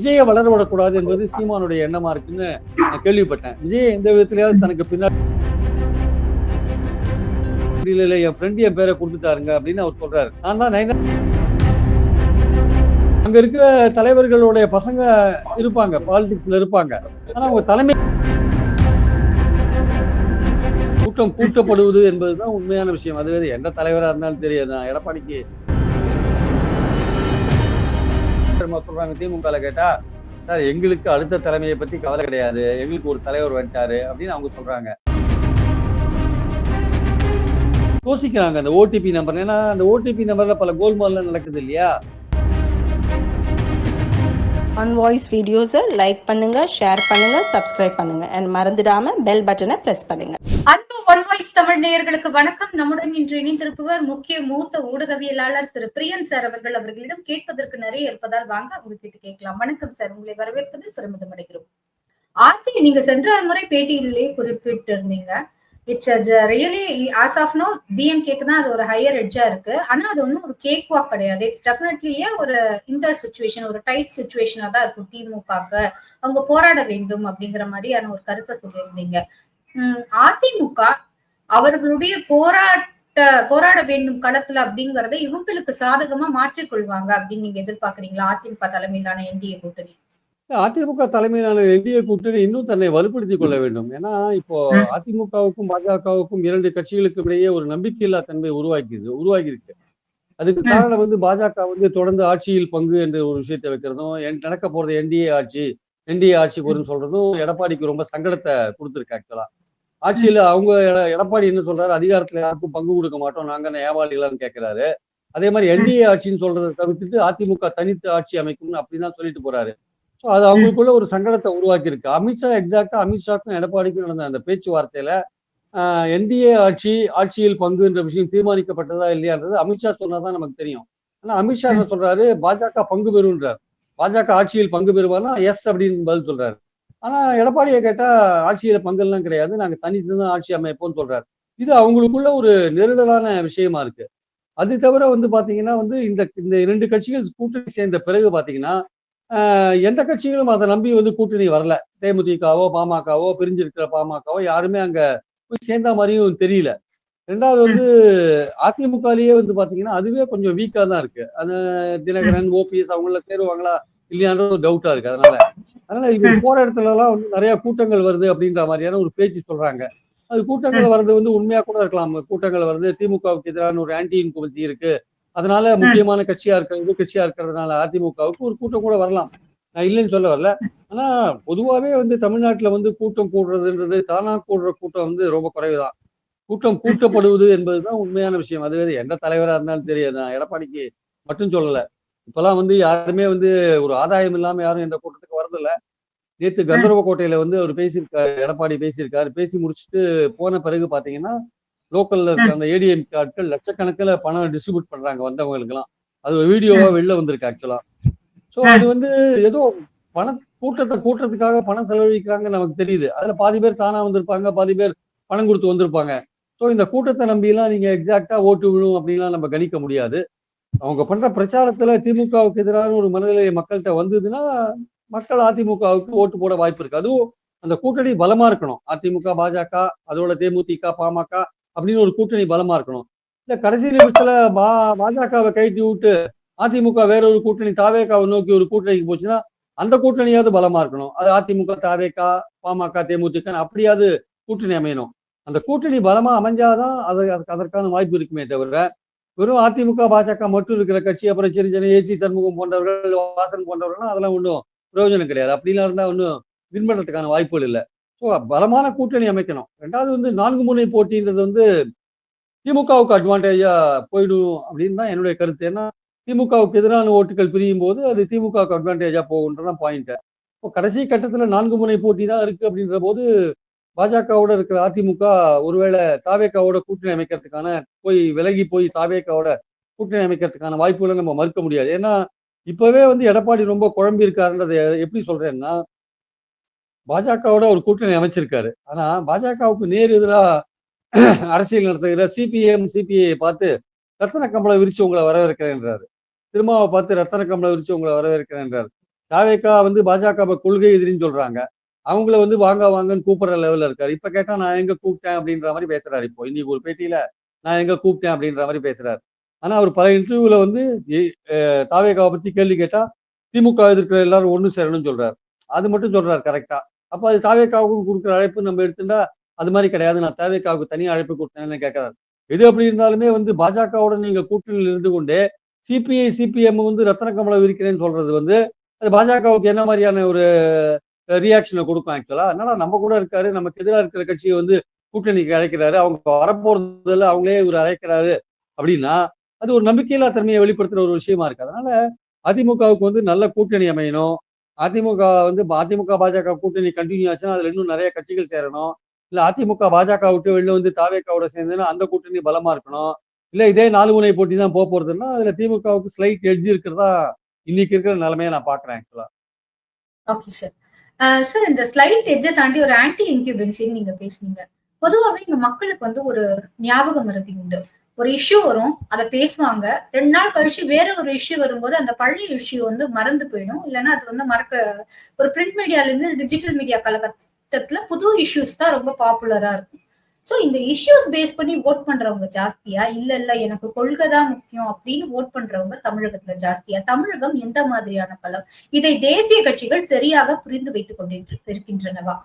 விஜயை வளர விடக்கூடாது என்பது சீமானுடைய எண்ணமா இருக்குன்னு நான் கேள்விப்பட்டேன். விஜய் எந்த விதத்திலேயாவது தனக்கு பின்னாடி இல்ல என் ஃப்ரெண்ட் என் பேரை கொடுத்துட்டாருங்க அப்படின்னு அவர் சொல்றாரு. நான் தான் நைனா அங்க இருக்கிற தலைவர்களுடைய பசங்க இருப்பாங்க பாலிடிக்ஸ்ல இருப்பாங்க. ஆனா அவங்க தலைமை கூட்டம் கூட்டப்படுவது என்பதுதான் உண்மையான விஷயம். அது எந்த தலைவரா இருந்தாலும் தெரியாது. எடப்பாடிக்கு தெரியுமா சொல்றாங்க திமுக கேட்டா சார் எங்களுக்கு அடுத்த தலைமையை பத்தி கவலை கிடையாது. எங்களுக்கு ஒரு தலைவர் வந்துட்டாரு. அப்படின்னு அவங்க சொல்றாங்க. யோசிக்கிறாங்க அந்த ஓடிபி நம்பர் ஏன்னா அந்த ஓடிபி நம்பர்ல பல கோல்மால்லாம் நடக்குது இல்லையா? ஆன் வாய்ஸ் வீடியோஸை லைக் பண்ணுங்க ஷேர் பண்ணுங்க சப்ஸ்கிரைப் பண்ணுங்க. அண்ட் மறந்துடாம பெல் பட்டனை பிரஸ் பண்ணுங்க. அன்பு ஒன் வாய்ஸ் தமிழ் நேயர்களுக்கு வணக்கம். நம்முடன் இன்று இணைந்திருப்பவர் முக்கிய மூத்த ஊடகவியலாளர் திரு பிரியன் சார் அவர்கள் அவர்களிடம் கேட்பதற்கு நிறைய இருப்பதால் வாங்க அவங்க கிட்ட கேட்கலாம். வணக்கம் சார். உங்களை வரவேற்பதில் பெருமிதம் அடைகிறோம். ஆர்த்தி நீங்க சென்ற முறை பேட்டியிலே குறிப்பிட்டிருந்தீங்க. It's really as of no டிஎம்கேக்கு தான் அது ஒரு ஹையர் எட்ஜா இருக்கு. ஆனா அது வந்து ஒரு கேக் வாக் கிடையாது. இட்ஸ் டெஃபினெட்லியே ஒரு இந்த சுச்சுவேஷன் ஒரு டைட் சுச்சுவேஷனா தான் இருக்கும் திமுகக்கு அவங்க போராட வேண்டும் அப்படிங்கிற மாதிரியான ஒரு கருத்தை சொல்லியிருந்தீங்க. அதிமுக அவர்களுடைய போராட்ட போராட வேண்டும் களத்துல அப்படிங்கறத இவங்களுக்கு சாதகமா மாற்றிக்கொள்வாங்க அப்படின்னு நீங்க எதிர்பார்க்கறீங்களா? அதிமுக தலைமையிலான என்டிஏ கூட்டணி. அதிமுக தலைமையிலான என்டிஏ கூட்டணி இன்னும் தன்னை வலுப்படுத்திக் கொள்ள வேண்டும். ஏன்னா இப்போ அதிமுகவுக்கும் பாஜகவுக்கும் இரண்டு கட்சிகளுக்கும் இடையே ஒரு நம்பிக்கையில்லா தன்மை உருவாக்கி உருவாகி இருக்கு அதுக்கு காரணம் வந்து பாஜக வந்து தொடர்ந்து ஆட்சியில் பங்கு என்ற ஒரு விஷயத்தை வைக்கிறதும் நடக்க போறது என்டிஏ ஆட்சி என்டிஏ ஆட்சி போறதுன்னு சொல்றதும் எடப்பாடிக்கு ரொம்ப சங்கடத்தை கொடுத்துருக்கு ஆக்சுவலா. ஆட்சியில அவங்க எடப்பாடி என்ன சொல்றாரு? அதிகாரத்துல யாருக்கும் பங்கு கொடுக்க மாட்டோம் நாங்க ஏவாளிகளான்னு கேட்கிறாரு அதே மாதிரி என்டிஏ ஆட்சின்னு சொல்றதை தவிர்த்துட்டு அதிமுக தனித்து ஆட்சி அமைக்கும்னு அப்படிதான் சொல்லிட்டு போறாரு. ஸோ அது அவங்களுக்குள்ள ஒரு சங்கடத்தை உருவாக்கி இருக்கு அமித்ஷா எக்ஸாக்டா அமித்ஷாக்கும் எடப்பாடிக்கும் நடந்த அந்த பேச்சுவார்த்தையில என்டிஏ ஆட்சி ஆட்சியில் பங்கு என்ற விஷயம் தீர்மானிக்கப்பட்டதா இல்லையான்றது அமித்ஷா சொன்னாதான் நமக்கு தெரியும். ஆனா அமித்ஷா என்ன சொல்றாரு? பாஜக பங்கு பெறுன்றார் பாஜக ஆட்சியில் பங்கு பெறுவார்னா எஸ் அப்படின்னு பதில் சொல்றாரு. ஆனா எடப்பாடியை கேட்டா ஆட்சியில பங்கெல்லாம் கிடையாது நாங்க தனித்து தான் ஆட்சி அமைப்போம்னு சொல்றாரு. இது அவங்களுக்குள்ள ஒரு நெருடலான விஷயமா இருக்கு. அது தவிர வந்து பாத்தீங்கன்னா வந்து இந்த இந்த இரண்டு கட்சிகள் கூட்டணி சேர்ந்த பிறகு பாத்தீங்கன்னா எந்த கட்சிகளும் அதை நம்பி வந்து கூட்டணி வரல. தேமுதிகவோ பாமகவோ பிரிஞ்சிருக்கிற பாமகவோ யாருமே அங்க போய் சேர்ந்த மாதிரியும் தெரியல. ரெண்டாவது வந்து அதிமுகலயே வந்து பாத்தீங்கன்னா அதுவே கொஞ்சம் வீக்கா தான் இருக்கு. அது தினகரன் ஓபிஎஸ் அவங்கள சேருவாங்களா இல்லையான்ற ஒரு டவுட்டா இருக்கு அதனால. அதனால இது போற இடத்துல எல்லாம் வந்து நிறைய கூட்டங்கள் வருது அப்படின்ற மாதிரியான ஒரு பேச்சு சொல்றாங்க. அது கூட்டங்கள் வர்றது வந்து உண்மையா கூட இருக்கலாம். கூட்டங்கள் வருது திமுகவுக்கு எதிரான ஒரு ஆன்டி இன்குவன்சி இருக்கு. அதனால முக்கியமான கட்சியா இருக்க இது கட்சியா இருக்கிறதுனால அதிமுகவுக்கு ஒரு கூட்டம் கூட வரலாம். நான் இல்லைன்னு சொல்ல வரல. ஆனா பொதுவாவே வந்து தமிழ்நாட்டுல வந்து கூட்டம் கூடுறதுன்றது தானா கூடுற கூட்டம் வந்து ரொம்ப குறைவுதான். கூட்டம் கூட்டப்படுவது என்பதுதான் உண்மையான விஷயம். அது வேறு எந்த தலைவரா இருந்தாலும் தெரியாது நான் எடப்பாடிக்கு மட்டும் சொல்லல. இப்பெல்லாம் வந்து யாருமே வந்து ஒரு ஆதாயம் இல்லாம யாரும் எந்த கூட்டத்துக்கு வரதில்ல. நேத்து கந்தர்வ கோட்டையில வந்து அவர் பேசியிருக்காரு எடப்பாடி பேசியிருக்காரு. பேசி முடிச்சுட்டு போன பிறகு பாத்தீங்கன்னா லோக்கல்ல இருக்க அந்த ஏடிஎம் ஆட்கள் லட்சக்கணக்கில் பணம் டிஸ்ட்ரிபியூட் பண்றாங்க வந்தவங்களுக்கு எல்லாம் அது ஒரு வீடியோவா வெளில வந்திருக்கு ஆக்சுவலா சோ அது வந்து ஏதோ பண கூட்டத்தை கூட்டத்துக்காக பணம் செலவழிக்கிறாங்க நமக்கு தெரியுது. அதுல பாதி பேர் தானா வந்திருப்பாங்க பாதி பேர் பணம் கொடுத்து வந்திருப்பாங்க. சோ இந்த கூட்டத்தை நம்பி எல்லாம் நீங்க எக்ஸாக்டா ஓட்டு விழும் அப்படின்லாம் நம்ம கணிக்க முடியாது. அவங்க பண்ற பிரச்சாரத்துல திமுகவுக்கு எதிரான ஒரு மனநிலை மக்கள்கிட்ட வந்ததுன்னா மக்கள் அதிமுகவுக்கு ஓட்டு போட வாய்ப்பு இருக்கு. அதுவும் அந்த கூட்டணி பலமா இருக்கணும். அதிமுக பாஜக அதோட தேமுதிக பாமக அப்படின்னு ஒரு கூட்டணி பலமா இருக்கணும். இல்ல கடைசி நிமிஷத்துல பா பாஜகவை கைட்டி விட்டு அதிமுக வேற ஒரு கூட்டணி தாவேக்காவை நோக்கி ஒரு கூட்டணிக்கு போச்சுன்னா அந்த கூட்டணியாவது பலமா இருக்கணும். அது அதிமுக தாவேக்கா பாமக தேமுதிக அப்படியாவது கூட்டணி அமையணும். அந்த கூட்டணி பலமா அமைஞ்சாதான் அது அதுக்கு அதற்கான வாய்ப்பு இருக்குமே தவிர வெறும் அதிமுக பாஜக மட்டும் இருக்கிற கட்சி அப்புறம் சின்ன சின்ன ஏசி சண்முகம் போன்றவர்கள் வாசன் போன்றவர்கள் அதெல்லாம் ஒன்றும் பிரயோஜனம் கிடையாது. அப்படிலாம் இருந்தா ஒன்றும் வின் பண்ணுறதுக்கான வாய்ப்புகள் இல்லை. ஸோ பலமான கூட்டணி அமைக்கணும். ரெண்டாவது வந்து நான்கு முனை போட்டின்றது வந்து திமுகவுக்கு அட்வான்டேஜா போயிடும் அப்படின்னு தான் என்னுடைய கருத்து. ஏன்னா திமுகவுக்கு எதிரான ஓட்டுகள் பிரியும் போது அது திமுகவுக்கு அட்வான்டேஜா போகுன்றதான் பாயிண்ட் இப்போ கடைசி கட்டத்துல நான்கு முனை போட்டி தான் இருக்கு அப்படின்ற போது பாஜகவோட இருக்கிற அதிமுக ஒருவேளை தாவேக்காவோட கூட்டணி அமைக்கிறதுக்கான போய் விலகி போய் தாவேக்காவோட கூட்டணி அமைக்கிறதுக்கான வாய்ப்புகளை நம்ம மறுக்க முடியாது. ஏன்னா இப்பவே வந்து எடப்பாடி ரொம்ப குழம்பி இருக்காருன்றதை எப்படி சொல்றேன்னா பாஜகவோட ஒரு கூட்டணி அமைச்சிருக்காரு. ஆனா பாஜகவுக்கு நேர் எதிராக அரசியல் நடத்துகிற சிபிஎம் சிபிஐ பார்த்து ரத்தன கம்பளம் விரிச்சு உங்களை வரவேற்கிறேன்றாரு திருமாவை பார்த்து ரத்தன கம்பளம் விரிச்சு உங்களை வரவேற்கிறேன்றாரு தாவேக்கா வந்து பாஜக கொள்கை எதிரின்னு சொல்றாங்க. அவங்கள வந்து வாங்க வாங்கன்னு கூப்பிடுற லெவல்ல இருக்காரு. இப்ப கேட்டா நான் எங்க கூப்பிட்டேன்? அப்படின்ற மாதிரி பேசுறாரு இப்போ. இன்னைக்கு ஒரு பேட்டியில நான் எங்க கூப்பிட்டேன்? அப்படின்ற மாதிரி பேசுறாரு. ஆனா அவர் பல இன்டர்வியூல வந்து தாவேக்காவை பத்தி கேள்வி கேட்டா திமுக எதிர்க்கிற எல்லாரும் ஒன்று சேரணும்னு சொல்றாரு. அது மட்டும் சொல்றாரு கரெக்டா அப்ப அது தாவேக்காவுக்கு கொடுக்குற அழைப்பு நம்ம எடுத்துட்டா அது மாதிரி கிடையாது. நான் தாவேக்காவுக்கு தனியாக அழைப்பு கொடுத்தேன்னு கேட்கறாரு. எது அப்படி இருந்தாலுமே வந்து பாஜகவுடன் நீங்க கூட்டணியில் இருந்து கொண்டே சிபிஐ சிபிஎம் வந்து ரத்தன கமலை விரிக்கிறேன்னு சொல்றது வந்து அது பாஜகவுக்கு என்ன மாதிரியான ஒரு ரியாக்ஷனை கொடுக்கும் ஆக்சுவலா அதனால நம்ம கூட இருக்காரு நமக்கு எதிராக இருக்கிற கட்சியை வந்து கூட்டணிக்கு அழைக்கிறாரு அவங்க வரப்போறதுல அவங்களே இவர் அழைக்கிறாரு அப்படின்னா அது ஒரு நம்பிக்கையில்லா தன்மையை வெளிப்படுத்துற ஒரு விஷயமா இருக்கு. அதனால அதிமுகவுக்கு வந்து நல்ல கூட்டணி அமையணும். அதிமுக வந்து அதிமுக பாஜக கூட்டணி கண்டினியூ ஆச்சுன்னா அதுல இன்னும் நிறைய கட்சிகள் சேரணும். இல்ல அதிமுக பாஜக விட்டு வெளில வந்து தாவேக்காவோட சேர்ந்ததுன்னா அந்த கூட்டணி பலமா இருக்கணும். இல்ல இதே நாலு முனை போட்டி தான் போக போறதுன்னா அதுல திமுகவுக்கு ஸ்லைட் எட்ஜ் இருக்கிறதா இன்னைக்கு இருக்கிற நிலைமையை நான் பாக்குறேன் ஆக்சுவலா ஓகே சார் சார் இந்த ஸ்லைட் எட்ஜை தாண்டி ஒரு ஆன்டி இன்கியூபென்சின்னு நீங்க பேசுனீங்க. பொதுவாகவே இங்க மக்களுக்கு வந்து ஒரு ஞாபகம் மருதி உண்டு. ஒரு இஷ்யூ வரும் அதை பேசுவாங்க. ரெண்டு நாள் கழிச்சு வேற ஒரு இஷ்யூ வரும்போது அந்த பழைய இஷ்யூ வந்து மறந்து போயிடும். இல்லைன்னா அது வந்து மறக்க ஒரு பிரிண்ட் மீடியால இருந்து டிஜிட்டல் மீடியா காலகட்டத்துல புது இஷ்யூஸ் தான் ரொம்ப பாப்புலரா இருக்கும். ஸோ இந்த இஷ்யூஸ் பேஸ் பண்ணி ஓட் பண்றவங்க ஜாஸ்தியா இல்ல இல்ல எனக்கு கொள்கை தான் முக்கியம் அப்படின்னு ஓட் பண்றவங்க தமிழகத்துல ஜாஸ்தியா. தமிழகம் எந்த மாதிரியான களம்? இதை தேசிய கட்சிகள் சரியாக புரிந்து வைத்துக் கொண்டிருக்கின்றனவா?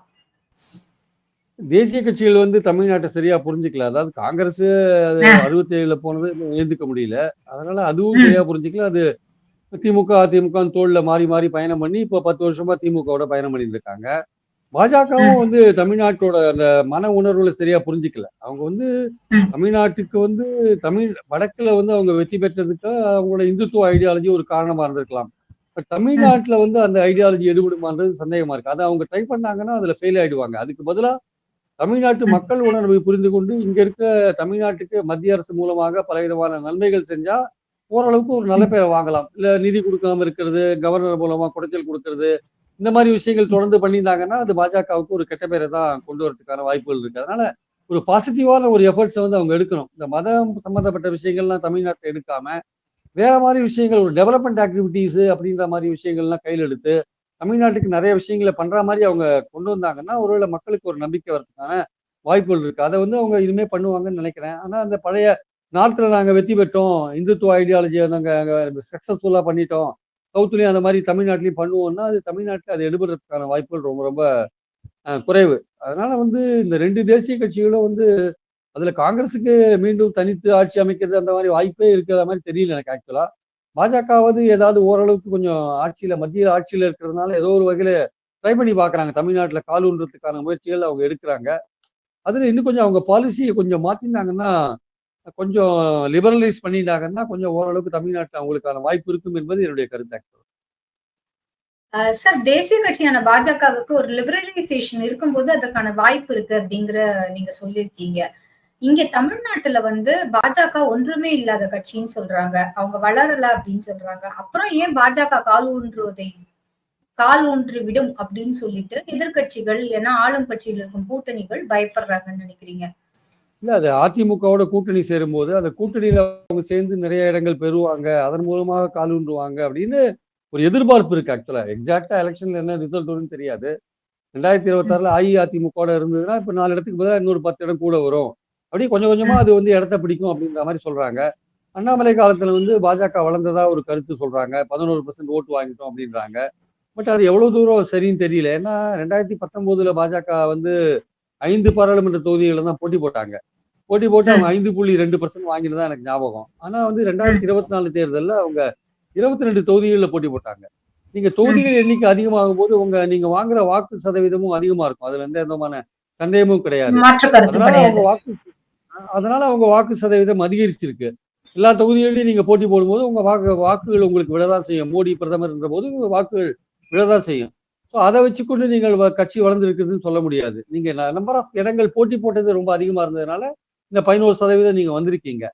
தேசிய கட்சிகள் வந்து தமிழ்நாட்டை சரியா புரிஞ்சுக்கல. அதாவது காங்கிரஸ் அறுபத்தி ஏழுல போனது ஏந்துக்க முடியல. அதனால அதுவும் சரியா புரிஞ்சுக்கல. அது திமுக அதிமுக தோல்ல மாறி மாறி பயணம் பண்ணி இப்போ பத்து வருஷமா திமுகவோட பயணம் பண்ணிட்டு இருக்காங்க பாஜகவும் வந்து தமிழ்நாட்டோட அந்த மன உணர்வுல சரியா புரிஞ்சுக்கல. அவங்க வந்து தமிழ்நாட்டுக்கு வந்து தமிழ் வடக்குல வந்து அவங்க வெற்றி பெற்றதுக்கு அவங்களோட இந்துத்துவ ஐடியாலஜி ஒரு காரணமா இருந்திருக்கலாம். பட் தமிழ்நாட்டுல வந்து அந்த ஐடியாலஜி எடுபடுமான்றது சந்தேகமா இருக்கு. அதை அவங்க ட்ரை பண்ணாங்கன்னா அதுல ஃபெயில் ஆயிடுவாங்க. அதுக்கு பதிலா தமிழ்நாட்டு மக்கள் உணர்வை புரிந்து கொண்டு இங்க இருக்க தமிழ்நாட்டுக்கு மத்திய அரசு மூலமாக பலவிதமான நன்மைகள் செஞ்சா ஓரளவுக்கு ஒரு நல்ல பேரை வாங்கலாம். இல்ல நிதி கொடுக்காம இருக்கிறது கவர்னர் மூலமா குடைச்சல் கொடுக்கறது இந்த மாதிரி விஷயங்கள் தொடர்ந்து பண்ணியிருந்தாங்கன்னா அது பாஜகவுக்கு ஒரு கெட்ட பேரை தான் கொண்டு வரதுக்கான வாய்ப்புகள் இருக்கு. அதனால ஒரு பாசிட்டிவான ஒரு எஃபர்ட்ஸை வந்து அவங்க எடுக்கணும். இந்த மதம் சம்பந்தப்பட்ட விஷயங்கள்லாம் தமிழ்நாட்டில் எடுக்காம வேற மாதிரி விஷயங்கள் ஒரு டெவலப்மெண்ட் ஆக்டிவிட்டீஸ் அப்படின்ற மாதிரி விஷயங்கள்லாம் கையில் எடுத்து தமிழ்நாட்டுக்கு நிறைய விஷயங்களை பண்ற மாதிரி அவங்க கொண்டு வந்தாங்கன்னா ஒருவேளை மக்களுக்கு ஒரு நம்பிக்கை வரதுக்கான வாய்ப்புகள் இருக்கு. அதை வந்து அவங்க இனிமே பண்ணுவாங்கன்னு நினைக்கிறேன். ஆனா அந்த பழைய நார்த்ல நாங்க வெற்றி பெற்றோம் இந்துத்துவ ஐடியாலஜியை நாங்க சக்சஸ்ஃபுல்லா பண்ணிட்டோம் சவுத்துலயும் அந்த மாதிரி தமிழ்நாட்டிலையும் பண்ணுவோம்னா அது தமிழ்நாட்டில் அது எடுபடுறதுக்கான வாய்ப்புகள் ரொம்ப ரொம்ப குறைவு. அதனால வந்து இந்த ரெண்டு தேசிய கட்சிகளும் வந்து அதுல காங்கிரஸுக்கு மீண்டும் தனித்து ஆட்சி அமைக்கிறது அந்த மாதிரி வாய்ப்பே இருக்கிற மாதிரி தெரியல எனக்கு ஆக்சுவலா பாஜகவாவது ஏதாவது ஓரளவுக்கு கொஞ்சம் ஆட்சியில மத்திய ஆட்சியில இருக்கிறதுனால ஏதோ ஒரு வகையில ட்ரை பண்ணி பாக்குறாங்க. தமிழ்நாட்டுல காலூன்றதுக்கான முயற்சிகள் அவங்க எடுக்கிறாங்க. அதுல இன்னும் கொஞ்சம் அவங்க பாலிசியை கொஞ்சம் மாத்தினாங்கன்னா கொஞ்சம் லிபரலைஸ் பண்ணிட்டாங்கன்னா கொஞ்சம் ஓரளவுக்கு தமிழ்நாட்டில் அவங்களுக்கான வாய்ப்பு இருக்கும் என்பது என்னுடைய கருத்து. சார் தேசிய கட்சியான பாஜகவுக்கு ஒரு லிபரலைசேஷன் இருக்கும்போது அதற்கான வாய்ப்பு இருக்கு அப்படிங்கிற நீங்க சொல்லியிருக்கீங்க. இங்க தமிழ்நாட்டுல வந்து பாஜக ஒன்றுமே இல்லாத கட்சின்னு சொல்றாங்க. அவங்க வளரல அப்படின்னு சொல்றாங்க. அப்புறம் ஏன் பாஜக கால் ஊன்றுவதை கால் ஊன்றி விடும் அப்படின்னு சொல்லிட்டு எதிர்கட்சிகள் ஏன்னா ஆளும் கட்சியில் இருக்கும் கூட்டணிகள் பயப்படுறாங்கன்னு நினைக்கிறீங்க? இல்ல அது அதிமுகவோட கூட்டணி சேரும் போது அந்த கூட்டணியில அவங்க சேர்ந்து நிறைய இடங்கள் பெறுவாங்க. அதன் மூலமாக கால் ஊன்றுவாங்க அப்படின்னு ஒரு எதிர்பார்ப்பு இருக்கு ஆக்சுவலா எக்ஸாக்டா எலெக்ஷன்ல என்ன ரிசல்ட் வரும்னு தெரியாது. ரெண்டாயிரத்தி இருபத்தி ஆறுல அஇஅதிமுக இருந்ததுன்னா இப்ப நாலு இடத்துக்கு பதிலாக இன்னொரு பத்து இடம் கூட வரும். அப்படியே கொஞ்சம் கொஞ்சமா அது வந்து இடத்த பிடிக்கும் அப்படின்ற மாதிரி சொல்றாங்க. அண்ணாமலை காலத்துல வந்து பாஜக வளர்ந்ததா ஒரு கருத்து சொல்றாங்க. பதினோரு பர்சன்ட் ஓட்டு வாங்கிட்டோம் அப்படின்றாங்க. பட் அது எவ்வளவு தூரம் சரின்னு தெரியல. ஏன்னா ரெண்டாயிரத்தி பத்தொன்பதுல பாஜக வந்து ஐந்து பாராளுமன்ற தொகுதிகளை தான் போட்டி போட்டாங்க. போட்டி போட்டு அவங்க ஐந்து புள்ளி ரெண்டு பர்சன்ட் வாங்கிட்டு தான் எனக்கு ஞாபகம். ஆனா வந்து ரெண்டாயிரத்தி இருபத்தி நாலு தேர்தலில் அவங்க இருபத்தி ரெண்டு தொகுதிகளில் போட்டி போட்டாங்க. நீங்க தொகுதிகள் எண்ணிக்கை அதிகமாகும் போது உங்க நீங்க வாங்குற வாக்கு சதவீதமும் அதிகமா இருக்கும். அதுல எந்த விதமான சந்தேகமும் கிடையாது. அதனால அவங்க வாக்கு அதனால அவங்க வாக்கு சதவீதம் அதிகரிச்சிருக்கு. எல்லா தொகுதிகளிலும் நீங்க போட்டி போடும்போது உங்க வாக்கு வாக்குகள் உங்களுக்கு விழதான் செய்யும். மோடி பிரதமர் என்ற போது வாக்குகள் விழதான் செய்யும். ஸோ அதை வச்சுக்கொண்டு நீங்கள் கட்சி வளர்ந்துருக்குதுன்னு சொல்ல முடியாது. நீங்க நம்பர் ஆஃப் இடங்கள் போட்டி போட்டது ரொம்ப அதிகமா இருந்ததுனால இந்த பதினோரு சதவீதம் நீங்க வந்திருக்கீங்க.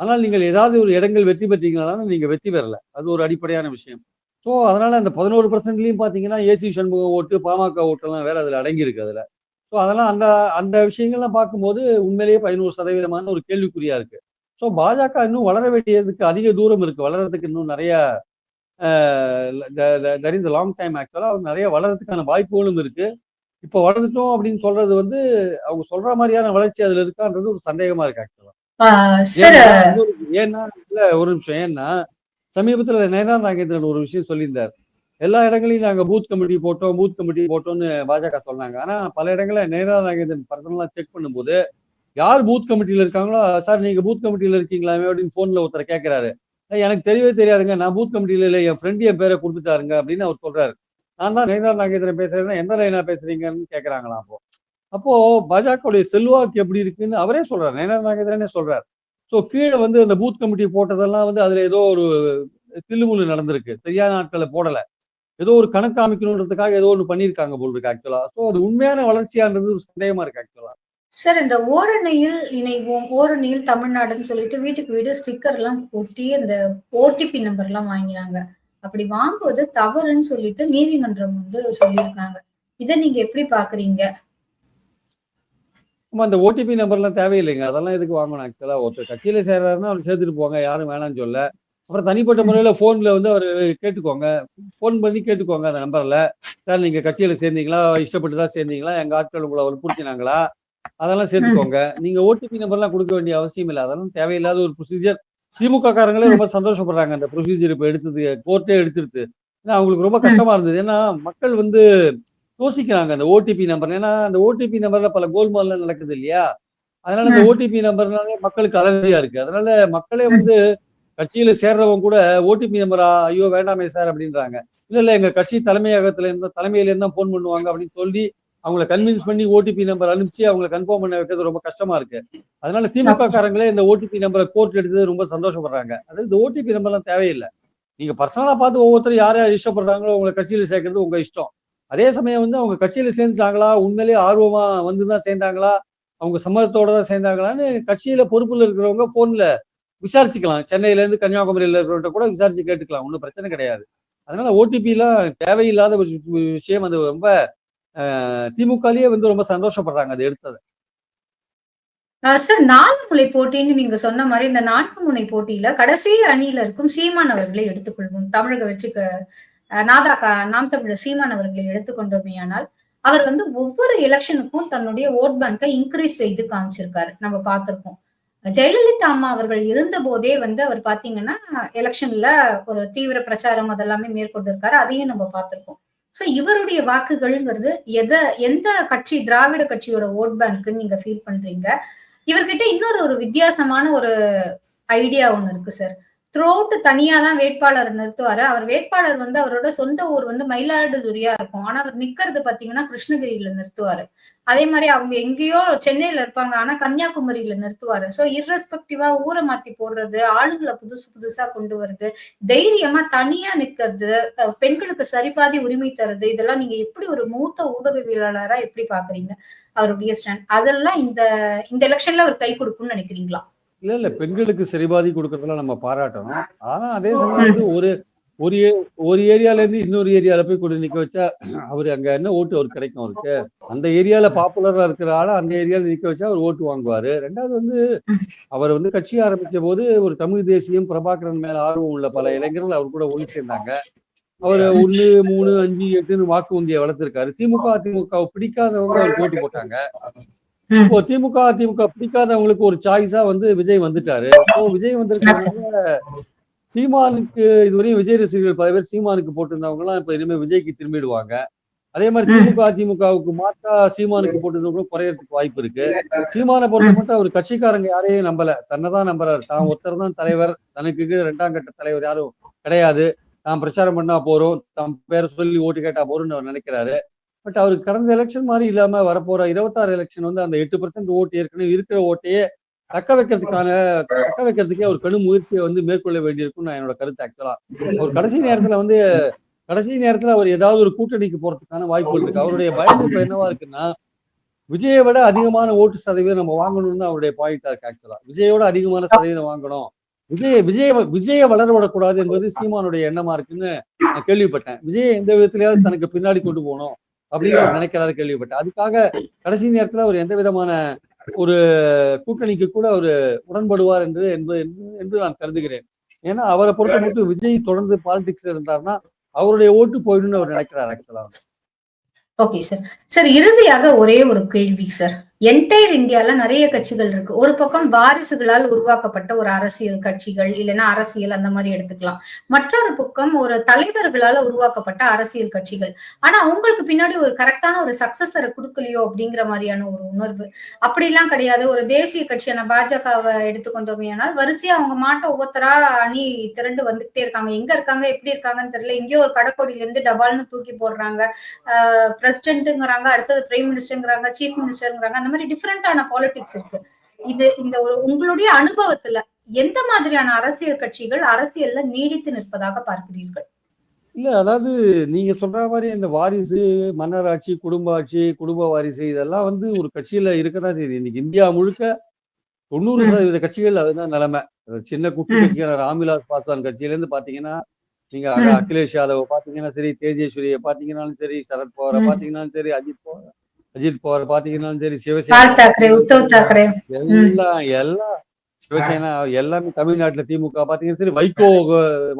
ஆனால் நீங்கள் ஏதாவது ஒரு இடங்கள் வெற்றி பெற்றீங்கனாலும் நீங்க வெற்றி பெறல. அது ஒரு அடிப்படையான விஷயம். ஸோ அதனால அந்த பதினோரு பர்சன்ட்லயும் பாத்தீங்கன்னா ஏசி சண்முக ஓட்டு பாமக ஓட்டெல்லாம் வேற அதுல அடங்கியிருக்கு அதுல. ஸோ அதெல்லாம் அந்த அந்த விஷயங்கள்லாம் பார்க்கும்போது உண்மையிலேயே பதினோரு சதவீதமான ஒரு கேள்விக்குறியா இருக்கு. ஸோ பாஜக இன்னும் வளர வேண்டியதுக்கு அதிக தூரம் இருக்கு. வளர்றதுக்கு இன்னும் நிறைய தட் இஸ் லாங் டைம் ஆக்சுவலா அவர் நிறைய வளர்றதுக்கான வாய்ப்புகளும் இருக்கு. இப்போ வளர்ந்துட்டோம் அப்படின்னு சொல்றது வந்து அவங்க சொல்ற மாதிரியான வளர்ச்சி அதுல இருக்கான்றது ஒரு சந்தேகமா இருக்கு ஆக்சுவலா ஏன்னா ஒரு நிமிஷம். ஏன்னா சமீபத்துல நயனா நாகேந்திரன் ஒரு விஷயம் சொல்லியிருந்தார். எல்லா இடங்களையும் நாங்கள் பூத் கமிட்டி போட்டோம் பூத் கமிட்டி போட்டோம்னு பாஜக சொன்னாங்க. ஆனால் பல இடங்களில் நேராக நாங்கள் நாகேந்திரன் பர்சனலாக செக் பண்ணும்போது யார் பூத் கமிட்டியில் இருக்காங்களோ சார் நீங்கள் பூத் கமிட்டியில் இருக்கீங்களாமே அப்படின்னு ஃபோனில் ஒருத்தர் கேட்குறாரு எனக்கு தெரியவே தெரியாதுங்க. நான் பூத் கமிட்டியில் இல்லை. என் ஃப்ரெண்டு என் பேரை கொடுத்துட்டாருங்க அப்படின்னு அவர் சொல்கிறாரு நான் தான் நயனா நாகேந்திரன் பேசுறேன்னா எந்த நயனா பேசுறீங்கன்னு கேட்குறாங்களா அப்போ. அப்போ பாஜகவுடைய செல்வாக்கு எப்படி இருக்குன்னு அவரே சொல்றாரு. நயனா நாகேந்திரனே சொல்றாரு. ஸோ கீழே வந்து அந்த பூத் கமிட்டி போட்டதெல்லாம் வந்து அதுல ஏதோ ஒரு தில்லுமுள்ளு நடந்திருக்கு. சரியான நாட்களை போடலை. ஏதோ ஒரு கணக்கு காமிக்கணுன்றதுக்காக ஏதோ ஒன்று பண்ணியிருக்காங்க போல் இருக்கு ஆக்சுவலா ஸோ அது உண்மையான வளர்ச்சியான்றது சந்தேகமா இருக்கு ஆக்சுவலா சார் இந்த ஓரணியில் இணைவோம் ஓரணியில் தமிழ்நாடுன்னு சொல்லிட்டு வீட்டுக்கு வீடு ஸ்டிக்கர் எல்லாம் ஒட்டி அந்த ஓடிபி நம்பர் எல்லாம் வாங்கினாங்க. அப்படி வாங்குவது தவறுன்னு சொல்லிட்டு நீதிமன்றம் வந்து சொல்லியிருக்காங்க. இதை நீங்க எப்படி பாக்குறீங்க? ஆமா அந்த ஓடிபி நம்பர்லாம் தேவையில்லைங்க. அதெல்லாம் எதுக்கு வாங்கணும் ஆக்சுவலா ஒருத்தர் கட்சியில சேர்றாருன்னா அவர் சேர்த்துட்டு போங்க யாரும் வேணாம்னு சொல்ல. அப்புறம் தனிப்பட்ட முறையில போன்ல வந்து அவர் கேட்டுக்கோங்க. ஃபோன் பண்ணி கேட்டுக்கோங்க அந்த நம்பர்ல சார் நீங்க கட்சியில சேர்ந்தீங்களா? இஷ்டப்பட்டு தான் சேர்ந்தீங்களா? எங்க ஆட்கள் உங்களை வற்புறுத்தினாங்களா அதெல்லாம் சேர்த்துக்கோங்க. நீங்க ஓடிபி நம்பர்லாம் கொடுக்க வேண்டிய அவசியம் இல்லை. அதெல்லாம் தேவையில்லாத ஒரு ப்ரொசீஜர் திமுக காரங்களே ரொம்ப சந்தோஷப்படுறாங்க. அந்த ப்ரொசீஜர் இப்ப எடுத்தது கோர்ட்டே எடுத்துருது ஏன்னா அவங்களுக்கு ரொம்ப கஷ்டமா இருந்தது. ஏன்னா மக்கள் வந்து யோசிக்கிறாங்க அந்த ஓடிபி நம்பர் ஏன்னா அந்த ஓடிபி நம்பர்ல பல கோல்மால்லாம் நடக்குது இல்லையா? அதனால அந்த ஓடிபி நம்பர்னாலே மக்களுக்கு அலர்ஜியா இருக்கு. அதனால மக்களே வந்து கட்சியில சேர்றவங்க கூட ஓடிபி நம்பரா ஐயோ வேண்டாமே சார் அப்படின்றாங்க. இல்ல இல்ல எங்க கட்சி தலைமையகத்துல இருந்து தலைமையில இருந்தா போன் பண்ணுவாங்க அப்படின்னு சொல்லி அவங்கள கன்வின்ஸ் பண்ணி ஓடிபி நம்பர் அனுப்பிச்சு அவங்கள கன்ஃபார்ம் பண்ண வைக்கிறது ரொம்ப கஷ்டமா இருக்கு. அதனால திமுக காரங்களே இந்த ஓடிபி நம்பரை கோர்ட் எடுத்தது ரொம்ப சந்தோஷப்படுறாங்க. அதாவது இந்த ஓடிபி நம்பர்லாம் தேவையில்லை. நீங்க பர்சனலா பார்த்து ஒவ்வொருத்தரும் யார் யார் இஷ்டப்படுறாங்களோ உங்களை கட்சியில சேர்க்கறது உங்க இஷ்டம். அதே சமயம் வந்து அவங்க கட்சியில சேர்ந்துட்டாங்களா உண்மையிலேயே ஆர்வமா வந்து தான் சேர்ந்தாங்களா அவங்க சம்மதத்தோட தான் சேர்ந்தாங்களான்னு கட்சியில பொறுப்புல இருக்கிறவங்க போன்ல விசாரிச்சுக்கலாம். சென்னையில இருந்து கன்னியாகுமரியில இருக்கிறவங்க கூட விசாரிச்சு கேட்டுக்கலாம். ஒன்றும் பிரச்சனை கிடையாது. அதனால ஓடிபி எல்லாம் தேவையில்லாத ஒரு விஷயம். அது ரொம்ப திமுகலயே வந்து ரொம்ப சந்தோஷப்படுறாங்க அது எடுத்தது. ஆஹ் சார் நான்கு முனை போட்டின்னு நீங்க சொன்ன மாதிரி இந்த நான்கு முனை போட்டியில கடைசி அணியில இருக்கும் சீமான் அவர்களை எடுத்துக்கொள்வோம். தமிழக வெற்றி க- நாதா கா- நாம் தமிழர் சீமான் அவர்களை எடுத்துக்கொண்டோமேயானால் அவர் வந்து ஒவ்வொரு எலெக்ஷனுக்கும் தன்னுடைய ஓட் பேங்கை இன்க்ரீஸ் செய்து காமிச்சிருக்காரு. நம்ம பார்த்திருக்கோம். ஜெயலலிதா அம்மா அவர்கள் இருந்த போதே வந்து அவர் பாத்தீங்கன்னா எலெக்ஷன்ல ஒரு தீவிர பிரச்சாரம் அதெல்லாமே மேற்கொண்டிருக்காரு. அதையும் நம்ம பார்த்திருக்கோம். சோ இவருடைய வாக்குகள்ங்கிறது எதை எந்த கட்சி திராவிட கட்சியோட ஓட் பேங்க்னு நீங்க ஃபீல் பண்றீங்க? இவர்கிட்ட இன்னொரு ஒரு வித்தியாசமான ஒரு ஐடியா ஒண்ணு இருக்கு சார் த்ரோட்டு தனியா தான் வேட்பாளர் நிறுத்துவாரு. அவர் வேட்பாளர் வந்து அவரோட சொந்த ஊர் வந்து மயிலாடுதுறையா இருக்கும். ஆனா அவர் நிக்கிறது பாத்தீங்கன்னா கிருஷ்ணகிரியில நிறுத்துவாரு. அதே மாதிரி அவங்க எங்கேயோ சென்னையில இருப்பாங்க. ஆனா கன்னியாகுமரியில நிறுத்துவாரு. சோ இர்ரெஸ்பெக்டிவா ஊரை மாத்தி போடுறது ஆளுங்களை புதுசு புதுசா கொண்டு வருது தைரியமா தனியா நிக்கிறது பெண்களுக்கு சரிபாதி உரிமை தருது இதெல்லாம் நீங்க எப்படி ஒரு மூத்த ஊடகவியலாளரா எப்படி பாக்குறீங்க? அவருடைய ஸ்டாண்ட். அதெல்லாம் இந்த இந்த எலெக்ஷன்ல அவர் கை கொடுக்கும்னு நினைக்கிறீங்களா? இல்ல இல்ல. பெண்களுக்கு சரிபாதி கொடுக்கறதெல்லாம் நம்ம பாராட்டணும். ஆனா அதே சமயம் வந்து ஒரு ஒரு ஒரு ஏரியால இருந்து இன்னொரு ஏரியால போய் கொண்டு நிக்க வச்சா அவரு அங்க என்ன ஓட்டு அவருக்கு கிடைக்கும் அவருக்கு? அந்த ஏரியால பாப்புலரா இருக்கிற ஆள அந்த ஏரியால நிக்க வச்சா அவர் ஓட்டு வாங்குவாரு. ரெண்டாவது வந்து அவர் வந்து கட்சி ஆரம்பிச்ச போது ஒரு தமிழ் தேசியம் பிரபாகரன் மேல ஆர்வம் உள்ள பல இளைஞர்கள் அவர் கூட ஒன்று சேர்ந்தாங்க. அவர் ஒண்ணு மூணு அஞ்சு எட்டுன்னு வாக்கு வங்கியை வளர்த்திருக்காரு. திமுக அதிமுக பிடிக்காதவங்க அவருக்கு ஓட்டு போட்டாங்க. இப்போ திமுக அதிமுக பிடிக்காதவங்களுக்கு ஒரு சாய்ஸா வந்து விஜய் வந்துட்டாரு. இப்போ விஜய் வந்திருக்கிறதுனால சீமானுக்கு இதுவரையும் விஜய் ரசிகர்கள் பல பேர் சீமானுக்கு போட்டிருந்தவங்க எல்லாம் இப்ப இனிமே விஜய்க்கு திரும்பிடுவாங்க. அதே மாதிரி திமுக அதிமுகவுக்கு மாற்றா சீமானுக்கு போட்டிருந்தவங்க குறையறதுக்கு வாய்ப்பு இருக்கு. சீமானை பொறுத்த மட்டும் அவர் கட்சிக்காரங்க யாரையும் நம்பல. தன்னைதான் நம்புறாரு. தான் ஒருத்தர் தான் தலைவர். தனக்கு இரண்டாம் கட்ட தலைவர் யாரும் கிடையாது. தான் பிரச்சாரம் பண்ணா போறோம். தம் பேரை சொல்லி ஓட்டு கேட்டா போறோம்னு அவர் நினைக்கிறாரு. பட் அவருக்கு கடந்த எலெக்ஷன் மாதிரி இல்லாம வரப்போற இருபத்தாறு எலெக்ஷன் வந்து அந்த எட்டு பர்சன்ட் ஓட்டு ஏற்கனவே இருக்கிற ஓட்டையே தக்க வைக்கிறதுக்கான தக்க வைக்கிறதுக்கே ஒரு கடும் முயற்சியை வந்து மேற்கொள்ள வேண்டியிருக்கும் நான் என்னோட கருத்து ஆக்சுவலா ஒரு கடைசி நேரத்துல வந்து கடைசி நேரத்துல அவர் ஏதாவது ஒரு கூட்டணிக்கு போறதுக்கான வாய்ப்புகள் இருக்கு. அவருடைய பயம் இப்ப என்னவா இருக்குன்னா விஜயை விட அதிகமான ஓட்டு சதவீதம் நம்ம வாங்கணும்னு தான் அவருடைய பாயிண்டா இருக்கு ஆக்சுவலா விஜயோட அதிகமான சதவீதம் வாங்கணும். விஜய விஜய விஜய வளர விடக்கூடாது என்பது சீமானுடைய எண்ணமா இருக்குன்னு நான் கேள்விப்பட்டேன். விஜய் எந்த விதத்திலயாவது தனக்கு பின்னாடி கொண்டு போகணும். அப்படின்னு நினைக்கிறாரு கேள்விப்பட்டேன். அதுக்காக கடைசி நேரத்துல அவர் எந்த விதமான ஒரு கூட்டணிக்கு கூட அவர் உடன்படுவார் என்று என்பது என்று நான் கருதுகிறேன். ஏன்னா அவரை பொறுத்த மட்டும் விஜய் தொடர்ந்து பாலிடிக்ஸ்ல இருந்தாருன்னா அவருடைய ஓட்டு போயிடும்னு அவர் நினைக்கிறார் ஆக்சுவலா ஓகே சார் சார் இறுதியாக ஒரே ஒரு கேள்வி சார் என்டையர் இந்தியால நிறைய கட்சிகள் இருக்கு. ஒரு பக்கம் வாரிசுகளால் உருவாக்கப்பட்ட ஒரு அரசியல் கட்சிகள் இல்லைன்னா அரசியல் அந்த மாதிரி எடுத்துக்கலாம். மற்றொரு பக்கம் ஒரு தலைவர்களால உருவாக்கப்பட்ட அரசியல் கட்சிகள். ஆனா அவங்களுக்கு பின்னாடி ஒரு கரெக்டான ஒரு சக்சஸரை கொடுக்கலையோ அப்படிங்கிற மாதிரியான ஒரு உணர்வு. அப்படிலாம் கிடையாது. ஒரு தேசிய கட்சியான பாஜகவை எடுத்துக்கொண்டோமே ஆனால் வரிசையா அவங்க மாட்ட ஒவ்வொருத்தரா அணி திரண்டு வந்துகிட்டே இருக்காங்க. எங்க இருக்காங்க? எப்படி இருக்காங்கன்னு தெரியல. இங்கேயோ ஒரு கடக்கோடியில இருந்து டபால்னு தூக்கி போடுறாங்க. பிரசிடென்ட்ங்கிறாங்க அடுத்தது பிரைம் மினிஸ்டர்ங்கிறாங்க சீஃப் மினிஸ்டர்ங்கிறாங்க அந்த மாதிரி டிஃப்ரெண்டான பாலிடிக்ஸ் இருக்கு இது இந்த ஒரு உங்களுடைய அனுபவத்துல எந்த மாதிரியான அரசியல் கட்சிகள் அரசியல்ல நீடித்து நிற்பதாக பார்க்கிறீர்கள் இல்ல அதாவது நீங்க சொல்ற மாதிரி இந்த வாரிசு மன்னர் ஆட்சி குடும்ப ஆட்சி குடும்ப வாரிசு இதெல்லாம் வந்து ஒரு கட்சியில இருக்கதான் செய்யுது இன்னைக்கு இந்தியா முழுக்க தொண்ணூறு. சதவீத கட்சிகள் அதுதான் நிலைமை சின்ன குட்டி ம். கட்சியான ராம்விலாஸ் பாஸ்வான் கட்சியில இருந்து பாத்தீங்கன்னா நீங்க. அகிலேஷ் யாதவ் பாத்தீங்கன்னா சரி தேஜேஸ்வரியை பாத்தீங்கன்னாலும் சரி சரத் பவாரை ம். பாத்தீங்கன்னாலும் சரி அஜித் பவார் அஜித் பவார் பாத்தீங்கன்னாலும் சரி சிவசேனா உத்தவ் தாக்கரே. எல்லாம் எல்லாம் சிவசேனா எல்லாமே தமிழ்நாட்டுல திமுக பாத்தீங்கன்னா சரி வைகோ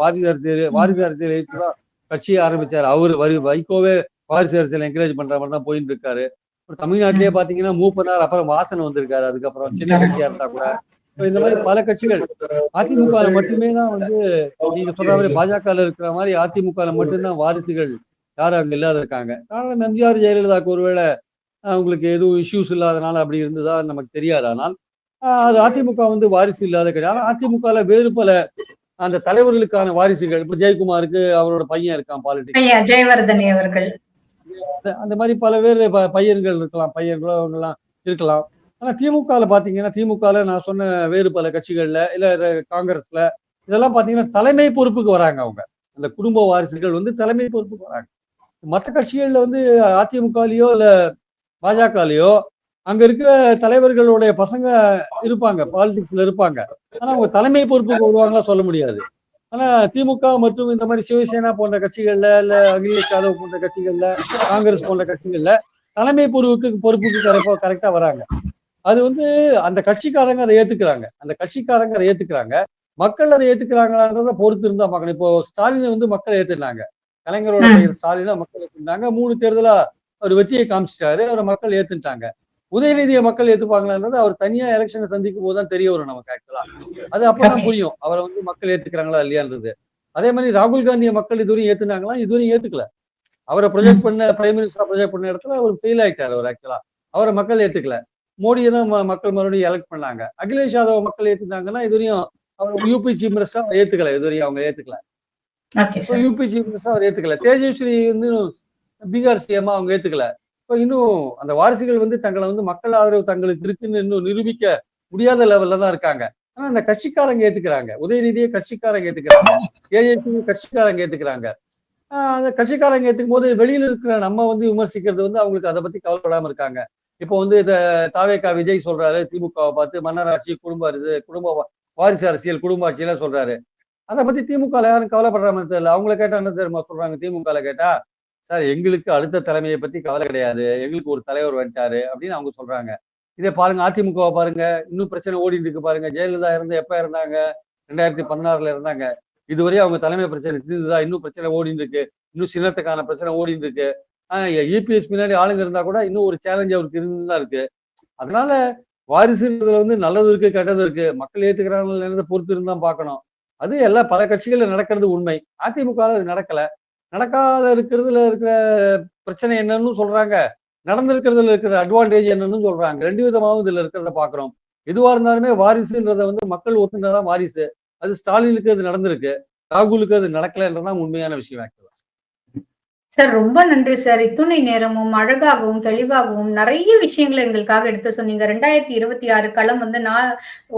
வாரிசு அரசியல் வாரிசு அரசியல் கட்சியை ஆரம்பிச்சாரு. அவரு வரி வைகோவே வாரிசு அரசியல் என்கரேஜ் பண்ற மாதிரி தான் போயிட்டு இருக்காரு. அப்புறம் தமிழ்நாட்டிலேயே பாத்தீங்கன்னா மூப்பனார் அப்புறம் வாசன் வந்திருக்காரு. அதுக்கப்புறம் சின்ன கட்சியா இருந்தா கூட. இந்த மாதிரி பல கட்சிகள் அதிமுக மட்டுமே தான் வந்து நீங்க சொல்ற மாதிரி பாஜக இருக்கிற மாதிரி அதிமுக மட்டும்தான் வாரிசுகள் யாரும் அங்க இல்லாத இருக்காங்க. காரணம் எம்ஜிஆர் ஜெயலலிதாவுக்கு ஒருவேளை உங்களுக்கு எதுவும் இஷ்யூஸ் இல்லாதனால அப்படி இருந்ததா நமக்கு தெரியாது. ஆனால் அது அதிமுக வந்து வாரிசு இல்லாத கிடையாது. அதிமுகல வேறு பல அந்த தலைவர்களுக்கான வாரிசுகள். இப்ப ஜெயக்குமாருக்கு அவரோட பையன் இருக்கான் பாலிடிக்ஸ் ஜெயவர்தனி அவர்கள். அந்த மாதிரி பல பேர் பையன்கள் இருக்கலாம். பையன்களோ அவங்கெல்லாம் இருக்கலாம். ஆனா திமுகல பாத்தீங்கன்னா திமுகல நான் சொன்ன வேறு பல கட்சிகள்ல இல்ல இல்ல காங்கிரஸ்ல இதெல்லாம் பாத்தீங்கன்னா தலைமை பொறுப்புக்கு வராங்க அவங்க. அந்த குடும்ப வாரிசுகள் வந்து தலைமை பொறுப்புக்கு வராங்க. மற்ற கட்சிகள்ல வந்து அதிமுகலயோ இல்ல பாஜகலயோ அங்க இருக்கிற தலைவர்களுடைய பசங்க இருப்பாங்க பாலிடிக்ஸ்ல இருப்பாங்க. ஆனா அவங்க தலைமை பொறுப்புக்கு வருவாங்களா சொல்ல முடியாது. ஆனா திமுக மற்றும் இந்த மாதிரி சிவசேனா போன்ற கட்சிகள்ல இல்ல அகிலேஷ் யாதவ் போன்ற கட்சிகள்ல காங்கிரஸ் போன்ற கட்சிகள்ல தலைமை பொறுப்புக்கு பொறுப்புக்கு கரெக்டா கரெக்டா வராங்க. அது வந்து அந்த கட்சிக்காரங்க அதை ஏத்துக்கிறாங்க. அந்த கட்சிக்காரங்க அதை ஏத்துக்கிறாங்க. மக்கள் அதை ஏத்துக்கிறாங்களான்றத பொறுத்து இருந்தா பார்க்கணும். இப்போ ஸ்டாலினை வந்து மக்கள் ஏத்துனாங்க. கலைஞரோட. பெயர் ஸ்டாலினை மக்கள் ஏத்துனாங்க. மூணு தேர்தலா அவர் வெற்றியை காமிச்சிட்டாரு அவரை மக்கள் ஏத்துட்டாங்க உதயநிதியை மக்கள் ஏத்துப்பாங்களான்றது அவர் தனியா எலெக்ஷனை சந்திக்கும் போதுதான் தெரிய வரும் நமக்கு ஆக்சுவலா அது அப்பதான். புரியும். அவரை வந்து மக்கள் ஏத்துக்கிறாங்களா இல்லையான்றது. அதே மாதிரி ராகுல் காந்தியை மக்கள் இதுவரையும் ஏத்துனாங்களா? இதுவரையும் ஏத்துக்கல. அவரை ப்ரொஜெக்ட் பண்ண பிரைம் மினிஸ்டரா ப்ரொஜெக்ட் பண்ண இடத்துல அவர் ஃபெயில் ஆயிட்டார் அவர் ஆக்சுவலா அவரை மக்கள் ஏத்துக்கல. மோடியை தான் மக்கள் மறுபடியும் எலெக்ட் பண்ணாங்க. அகிலேஷ் யாதவ் மக்கள் ஏத்துனாங்கன்னா இதுவரையும் அவர் யூபி சீஃப் மினிஸ்டர் ஏத்துக்கல. இதுவரையும் அவங்க ஏத்துக்கல. யூபி சீஃப் மினிஸ்டர் அவர் ஏத்துக்கல. தேஜஸ்வரி வந்து பீகார் சிஎம் அவங்க ஏத்துக்கல. இப்போ இன்னும் அந்த வாரிசுகள் வந்து தங்களை வந்து மக்கள் ஆதரவு தங்களுக்கு இருக்குன்னு இன்னும் நிரூபிக்க முடியாத லெவல்ல தான் இருக்காங்க. ஆனா அந்த கட்சிக்காரங்க ஏத்துக்கிறாங்க. உதயநிதியை கட்சிக்காரங்க ஏத்துக்கிறாங்க. தேஜஸ்வி கட்சிக்காரங்க ஏத்துக்கிறாங்க. ஆஹ் அந்த கட்சிக்காரங்க ஏத்துக்கும் போது வெளியில இருக்கிற நம்ம வந்து விமர்சிக்கிறது வந்து அவங்களுக்கு அதை பத்தி கவலைப்படாம இருக்காங்க. இப்போ வந்து இத தாவேகா விஜய் சொல்றாரு திமுகவை பார்த்து மன்னராட்சி குடும்ப அரசு குடும்ப வாரிசு அரசியல் குடும்ப ஆட்சியெல்லாம் சொல்றாரு. அதை பத்தி திமுக யாரும் கவலைப்படுறாம தெரியல அவங்கள கேட்டா என்ன தெரியுமா சொல்றாங்க? திமுக கேட்டா சார் எங்களுக்கு அடுத்த தலைமையை பத்தி கவலை கிடையாது. எங்களுக்கு ஒரு தலைவர் வந்துட்டாரு அப்படின்னு அவங்க சொல்றாங்க. இதே பாருங்க அதிமுகவை பாருங்க இன்னும் பிரச்சனை ஓடிட்டு இருக்கு பாருங்க. ஜெயலலிதா இருந்து எப்ப இருந்தாங்க ரெண்டாயிரத்தி பதினாறுல இருந்தாங்க இதுவரையும் அவங்க தலைமை பிரச்சனை தீர்ந்துதா? இன்னும் பிரச்சனை ஓடிட்டு இருக்கு. இன்னும் சின்னத்துக்கான பிரச்சனை ஓடிட்டு இருக்கு. யூபிஎஸ் பின்னாடி ஆளுங்க இருந்தா கூட இன்னும் ஒரு சேலஞ்ச் அவருக்கு இருந்துதான் இருக்கு. அதனால வாரிசுன்றதுல வந்து நல்லது இருக்கு கெட்டது இருக்கு. மக்கள் ஏத்துக்கிறாங்க பொறுத்து இருந்தா பார்க்கணும். அது எல்லா பல கட்சிகள்ல நடக்கிறது உண்மை. அதிமுக அது நடக்கல. நடக்காத இருக்கிறதுல இருக்கிற பிரச்சனை என்னன்னு சொல்றாங்க. நடந்திருக்கிறதுல இருக்கிற அட்வான்டேஜ் என்னன்னு சொல்றாங்க. ரெண்டு விதமாவும் இதுல இருக்கிறத பாக்குறோம் எதுவா இருந்தாலுமே வாரிசுன்றத வந்து மக்கள் ஒத்துனதான் வாரிசு. அது ஸ்டாலினுக்கு அது நடந்திருக்கு. ராகுலுக்கு அது நடக்கலைன்றதான் உண்மையான விஷயம் ஆக்சுவலா சார் ரொம்ப நன்றி சார். இத்துணை நேரமும் அழகாகவும் தெளிவாகவும் நிறைய விஷயங்களை எங்களுக்காக எடுத்து சொன்னீங்க. ரெண்டாயிரத்தி இருபத்தி ஆறு களம் வந்து நான்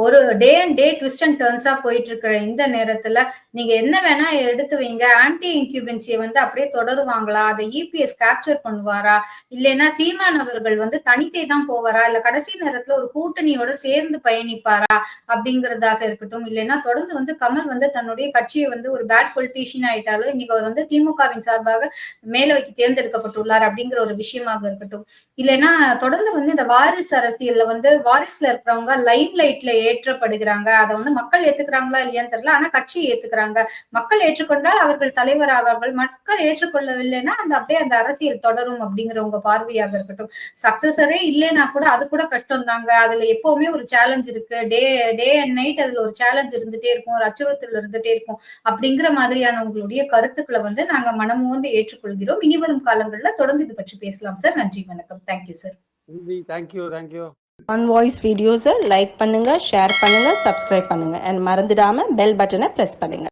ஒரு day and day twist and டேர்ன்ஸா போயிட்டு இருக்கிற இந்த நேரத்துல நீங்க என்ன வேணா எடுத்து வைங்க. ஆன்டி இன்கியூபென்சியை வந்து அப்படியே தொடருவாங்களா? அதை இபிஎஸ் கேப்சர் பண்ணுவாரா? இல்லைன்னா சீமான் அவர்கள் வந்து தனித்தே தான் போவாரா? இல்ல கடைசி நேரத்துல ஒரு கூட்டணியோட சேர்ந்து பயணிப்பாரா? அப்படிங்கறதாக இருக்கட்டும். இல்லைன்னா தொடர்ந்து வந்து கமல் வந்து தன்னுடைய கட்சியை வந்து ஒரு பேட் பொலிட்டீஷியன் ஆயிட்டாலும் இன்னைக்கு அவர் வந்து திமுகவின் சார்பாக மேலவைக்கு தேர்ந்தெடுக்கப்பட்டுள்ளார் அப்படிங்கிற ஒரு விஷயமாக இருக்கட்டும். இல்லைன்னா தொடர்ந்து வந்து இந்த வாரிசு அரசியல்ல வந்து வாரிசுல இருக்கிறவங்க லைம் லைட்ல ஏற்றப்படுகிறாங்க. அதை வந்து மக்கள் ஏத்துக்கிறாங்களா இல்லையான்னு தெரியல. ஆனா கட்சி ஏத்துக்கிறாங்க. மக்கள் ஏற்றுக்கொண்டால் அவர்கள் தலைவர் ஆவார்கள். மக்கள் ஏற்றுக்கொள்ளவில்லைன்னா அந்த அப்படியே அந்த அரசியல் தொடரும் அப்படிங்கிற உங்க பார்வையாக இருக்கட்டும். சக்சஸரே இல்லைன்னா கூட அது கூட கஷ்டம் தாங்க அதுல எப்பவுமே ஒரு சேலஞ்ச் இருக்கு. டே டே அண்ட் நைட் அதுல ஒரு சேலஞ்ச் இருந்துட்டே இருக்கும். ஒரு அச்சுறுத்தல் இருந்துட்டே இருக்கும். அப்படிங்கிற மாதிரியான உங்களுடைய கருத்துக்களை வந்து நாங்க மனமும் வந்து ஏற்றுக்கொள்ள இனி வரும் காலங்கள்ல தொடர்ந்து இது பற்றி பேசலாம் சார். நன்றி வணக்கம். Thank you sir thank you thank you on voice வீடியோஸை லைக் பண்ணுங்க ஷேர் பண்ணுங்க சப்ஸ்கிரைப் பண்ணுங்க. அண்ட் மறந்துடாம பெல் பட்டனை ப்ரெஸ் பண்ணுங்க.